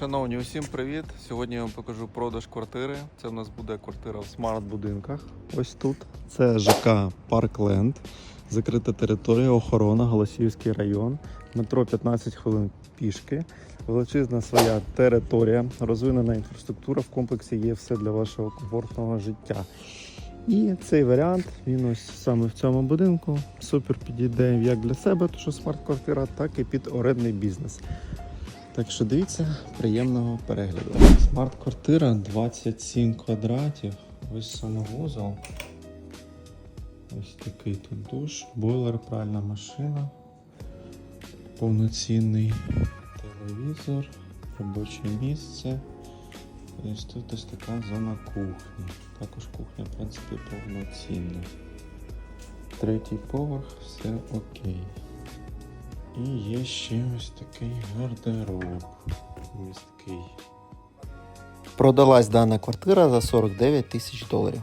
Шановні, усім привіт! Сьогодні я вам покажу продаж квартири. Це в нас буде квартира в смарт-будинках. Ось тут. Це ЖК Паркленд, закрита територія, охорона, Голосіївський район, метро 15 хвилин пішки, величезна своя територія, розвинена інфраструктура. В комплексі є все для вашого комфортного життя. І цей варіант, він ось саме в цьому будинку. Супер підійде як для себе, тому що смарт-квартира, так і під орендний бізнес. Так що дивіться, приємного перегляду. Смарт-квартира 27 квадратів. Ось санвузол. Ось такий тут душ, бойлер, пральна машина, повноцінний телевізор, робоче місце. І ось тут ось така зона кухні. Також кухня, в принципі, повноцінна. Третій поверх, все окей. І є ще ось такий гардероб місткий. Продалась дана квартира за 49 тисяч доларів.